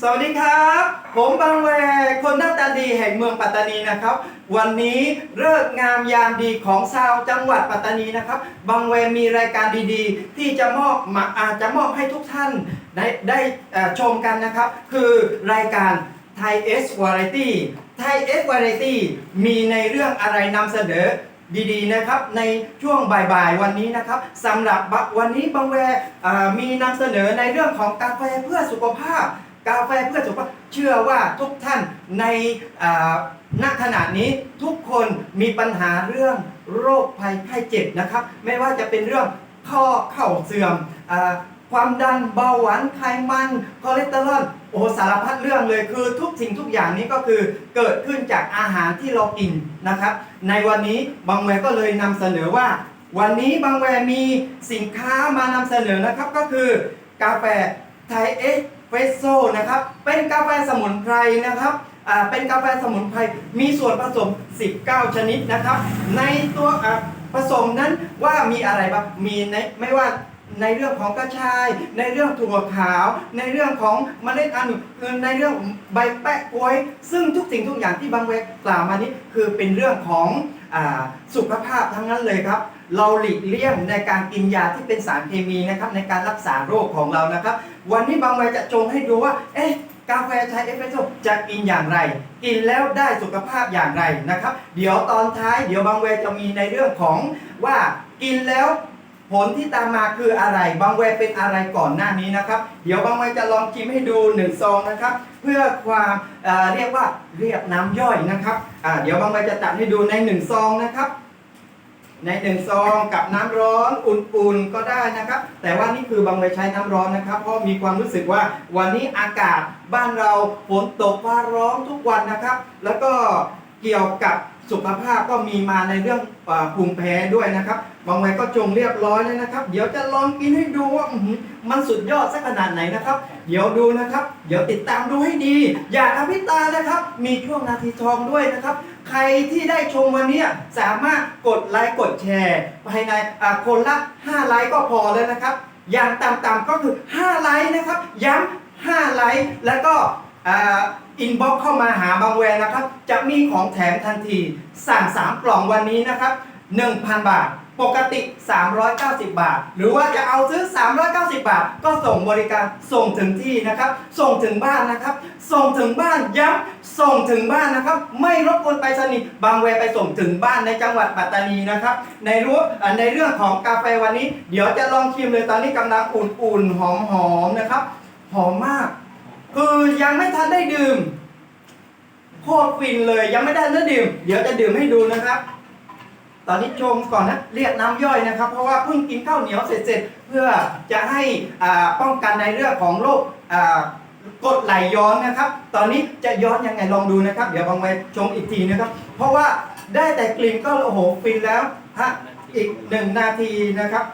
สวัสดีครับ ผมบางแวคนหน้าตาดีแห่งเมืองปัตตานีนะครับ วันนี้เลิกงามยามดีของชาวจังหวัดปัตตานีนะครับ บางแวมีรายการดีๆ ที่จะมอบมาอาจจะมอบให้ทุกท่านได้ได้ชมกันนะครับ คือรายการไทยเอสวาไรตี้ไทยเอสวาไรตี้มีในเรื่องอะไรนำเสนอดีๆนะครับในช่วงบ่ายๆวันนี้นะครับสำหรับบะวันนี้บางแวมีนำเสนอในเรื่องของกาแฟเพื่อสุขภาพ กาแฟเพื่อสุขภาพเชื่อว่าทุกท่านในณขณะนี้ทุกคนมีปัญหาเรื่องโรคภัยไข้เจ็บนะครับ ไม่ว่าจะเป็นเรื่องข้อเข่าเสื่อมอความดันเบาหวานไขมันคอเลสเตอรอลโอ้สารพัดเรื่องเลยคือทุกสิ่งทุกอย่างนี้ก็คือเกิดขึ้นจากอาหารที่เรากินนะครับ ในวันนี้บางแวก็เลยนำเสนอว่า วันนี้บางแวมีสินค้ามานำเสนอนะครับก็คือกาแฟไทยเอส เฟสโซนะครับ เป็นกาแฟสมุนไพรนะครับอ่าเป็นกาแฟสมุนไพรมีส่วนผสม 19 ชนิดนะครับ ในตัวอ่าผสมนั้นว่ามีอะไรบ้างมีในไม่ว่าในเรื่องของกระชาย ในเรื่องถั่วขาว ในเรื่องของเมล็ดอันุในเรื่องใบแปะกล้วย ซึ่งทุกสิ่งทุกอย่างที่บางเวกกล่าวมานี้คือเป็นเรื่องของอาสุขภาพทั้งนั้นเลยครับ เราหลีกเลี่ยงในการกินยาที่เป็นสารเคมีนะครับในการรักษาโรคของเรานะครับ วันนี้บางเวจะจงให้ดูว่า เอ๊ะกาแฟชายเอสเปรสโซ่จะกินอย่างไร กินแล้วได้สุขภาพอย่างไรนะครับ เดี๋ยวตอนท้ายเดี๋ยวบางเวจะมีในเรื่องของว่ากินแล้วผลที่ตามมาคืออะไร บางเวเป็นอะไรก่อนหน้านี้นะครับ เดี๋ยวบางเวจะลองชิมให้ดูหนึ่งซองนะครับ เพื่อความเเรียกว่าเรียกน้ำย่อยนะครับเดี๋ยวบางเวจะตัดให้ดูในหนึ่งซองนะครับ ในหนึ่งซองกับน้ำร้อนอุ่นๆก็ได้นะครับ แต่ว่านี่คือบางใบใช้น้ำร้อนนะครับ เพราะมีความรู้สึกว่าวันนี้อากาศบ้านเราฝนตกฟ้าร้องทุกวันนะครับ แล้วก็เกี่ยวกับสุขภาพก็มีมาในเรื่องภูมิแพ้ด้วยนะครับ บางใบก็จงเรียบร้อยเลยนะครับ เดี๋ยวจะลองกินให้ดูว่ามันสุดยอดสักขนาดไหนนะครับ เดี๋ยวดูนะครับ เดี๋ยวติดตามดูให้ดี อย่าทำพิตานะครับ มีช่วงนาทีทองด้วยนะครับ ใครที่ได้ชมวันนี้สามารถกดไลค์กดแชร์ภายในคนละ 5 ไลค์ก็พอแล้วนะครับ อย่างต่ำๆก็คือ 5 ไลค์นะครับ ย้ำ5ไลค์แล้วก็อินบ็อกเข้ามาหาบางแวร์นะครับ จะมีของแถมทันที สั่ง 3 กล่องวันนี้นะครับ 1,000 บาท ปกติ 390 บาท หรือว่าจะเอาซื้อ 390 บาท ก็ส่งบริการส่งถึงที่นะครับ ส่งถึงบ้านนะครับ ส่งถึงบ้านย้ำส่งถึงบ้านนะครับ ไม่รบกวนไปสนิทบางแวไปส่งถึงบ้านในจังหวัดปัตตานีนะครับ ในรู้ในเรื่องของกาแฟวันนี้ เดี๋ยวจะลองชิมเลยตอนนี้กำลังอุ่นๆหอมๆนะครับ หอมมาก คือยังไม่ทันได้ดื่มโคตรฟินเลยยังไม่ได้ได้ดื่ม เดี๋ยวจะดื่มให้ดูนะครับ ตอนนี้ชมก่อนนะเรียกน้ำย่อยนะครับ เพราะว่าเพิ่งกินข้าวเหนียวเสร็จๆเพื่อจะให้ป้องกันในเรื่องของโรคกดไหลย้อนนะครับ ตอนนี้จะย้อนยังไงลองดูนะครับ เดี๋ยวบางไว้ชมอีกทีนะครับ เพราะว่าได้แต่กลิ่นก็โอ้โหฟินแล้วฮะอีกหนึ่งนาทีนะครับ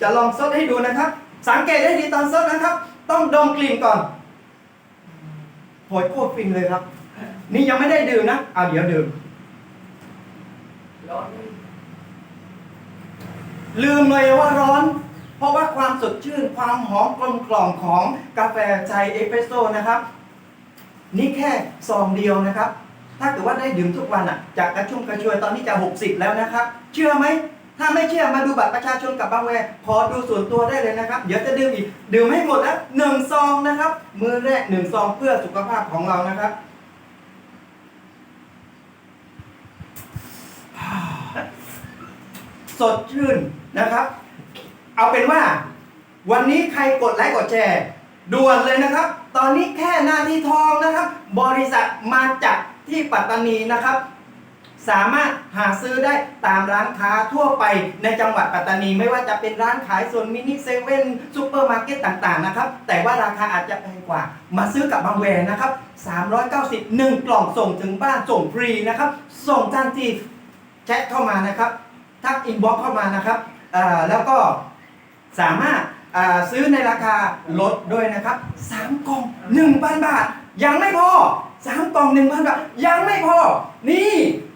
จะลองซดให้ดูนะครับ สังเกตได้ดีตอนซดนะครับ ต้องดมกลิ่นก่อนโหยโคตรฟินเลยครับ นี่ยังไม่ได้ดื่มนะเอาเดี๋ยวดื่ม ร้อน ลืมเลยว่าร้อน เพราะว่าความสดชื่นความหอมกลมกล่อมของกาแฟไทยเอสเปรสโซ่นะครับ นี่แค่ซองเดียวนะครับ ถ้าเกิดว่าได้ดื่มทุกวันอะจากกระชุ่มกระชวยตอนนี้จะ 60 แล้วนะครับ เชื่อไหมถ้าไม่เชื่อมาดูบัตรประชาชนกับบางแวร์ขอดูส่วนตัวได้เลยนะครับ เดี๋ยวจะดื่มอีก ดื่มให้หมดแล้วหนึ่งซองนะครับ มือแรกหนึ่งซองเพื่อสุขภาพของเรานะครับ สดชื่นนะครับ เอาเป็นว่า วันนี้ใครกดไลค์กดแชร์ด่วนเลยนะครับ ตอนนี้แค่หน้าที่ทองนะครับ บริษัทมาจากที่ปัตตานีนะครับ สามารถหาซื้อได้ตามร้านค้าทั่วไปในจังหวัดปัตตานี ไม่ว่าจะเป็นร้านขายส่วนมินิเซเว่นซูเปอร์มาร์เก็ตต่างๆนะครับ แต่ว่าราคาอาจจะแพงกว่า มาซื้อกับบางแวร์นะครับ 391 กล่องส่งถึงบ้านส่งฟรีนะครับ ส่งทันทีแชทเข้ามานะครับ ทักอินบ็อกเข้ามานะครับแล้วก็สามารถซื้อในราคาลดด้วยนะครับ 3กล่อง 1,000 บาท ยังไม่พอ 3กล่อง 1,000 บาท ยังไม่พอ นี่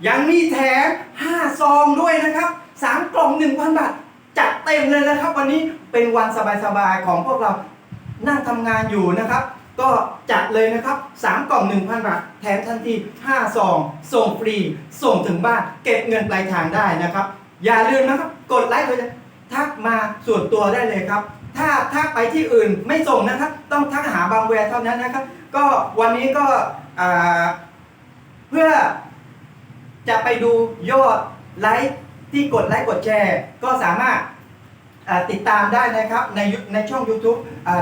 ยังมีแถม5ซองด้วยนะครับ 3กล่อง 1,000 บาท จัดเต็มเลยนะครับ วันนี้เป็นวันสบายๆของพวกเรานั่งทำงานอยู่นะครับ ก็จัดเลยนะครับ 3 กล่อง 1,000 บาท แถมทันที5ซองส่งฟรี ส่งถึงบ้าน เก็บเงินปลายทางได้นะครับ อย่าลืมนะครับ กดไลค์เลยทักมาส่วนตัวได้เลยครับ ถ้าทักไปที่อื่นไม่ส่งนะครับ ต้องทักหาบางแวร์เท่านั้นนะครับ ก็วันนี้ก็เพื่อจะไปดูยอดไลค์ที่กดไลค์กดแชร์ ก็สามารถ ติดตามได้นะครับในในช่อง YouTube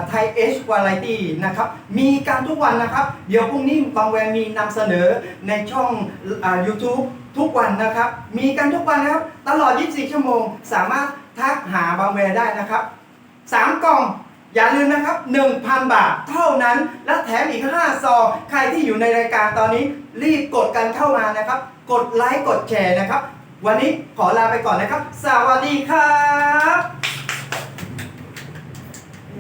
ไทยเอชวาไรตี้นะครับมีการทุกวันนะครับ เดี๋ยวพรุ่งนี้บางแวร์มีนำเสนอในช่องอ YouTube ทุกวันนะครับ มีกันทุกวันนะครับ ตลอด 24 ชั่วโมง สามารถทักหาบางแวร์ได้นะครับ 3 กล่องอย่าลืมนะครับ 1,000 บาทเท่านั้น และแถมอีก 5 ซอง ใครที่อยู่ในรายการตอนนี้ รีบกดกันเข้ามานะครับ กดไลค์ กดแชร์นะครับ วันนี้ขอลาไปก่อนนะครับ สวัสดีครับ